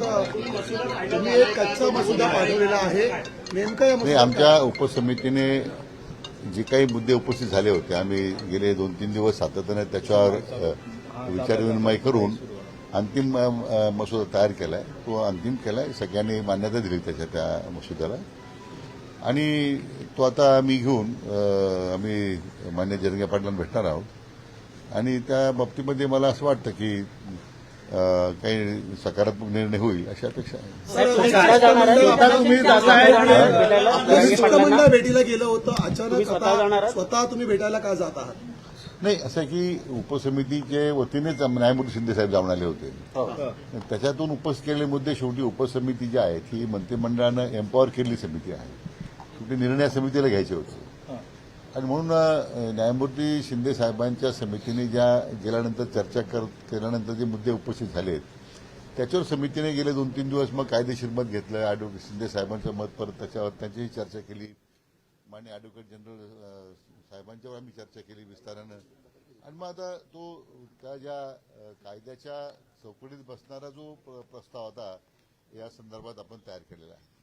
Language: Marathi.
तर तुम्ही एक कच्चा मसुदा पाठवलेला आहे. नेमकं या नाही मसुद्यात आमच्या उपसमितीने जे काही मुद्दे उपस्थित झाले होते आम्ही गेले दोन तीन दिवस सातत्याने त्याच्यावर विचारविनिमय करून अंतिम मसुदा तयार केलाय. तो अंतिम केलाय. सगळ्यांनी मान्यता दिली त्याच्या त्या मसुद्याला. आणि तो आता आम्ही घेऊन आम्ही मान्य जरंगे पाटलांना भेटणार आहोत. आणि त्या बाबतीमध्ये मला असं वाटतं की काही सकारात्मक निर्णय होईल अशी अपेक्षा आहे. भेटीला गेलं होतं तुम्ही अचानक स्वतः तुम्ही भेटायला का जात आहात? नाही असं आहे की उपसमितीचे वतीनेच न्यायमूर्ती शिंदेसाहेब जाऊन आले होते. त्याच्यातून उपस्थित केलेले मुद्दे शेवटी उपसमिती जी आहे ती मंत्रिमंडळानं एम्पॉवर केलेली समिती आहे. शेवटी निर्णय समितीला घ्यायचे होते. आणि म्हणून न्यायमूर्ती शिंदे साहेबांच्या समितीने ज्या गेल्यानंतर चर्चा कर केल्यानंतर जे मुद्दे उपस्थित झाले त्याच्यावर समितीने गेले दोन तीन दिवस मग कायदेशीर मत घेतलं. ॲडव्होकेट शिंदे साहेबांचं मत परत त्याच्यावर त्यांचीही चर्चा केली. मान्य ॲडव्होकेट जनरल साहेबांच्यावर आम्ही चर्चा केली विस्तारानं. आणि मग आता तो त्या ज्या कायद्याच्या चौकटीत बसणारा जो प्र- प्रस्ताव होता या संदर्भात आपण तयार केलेला आहे.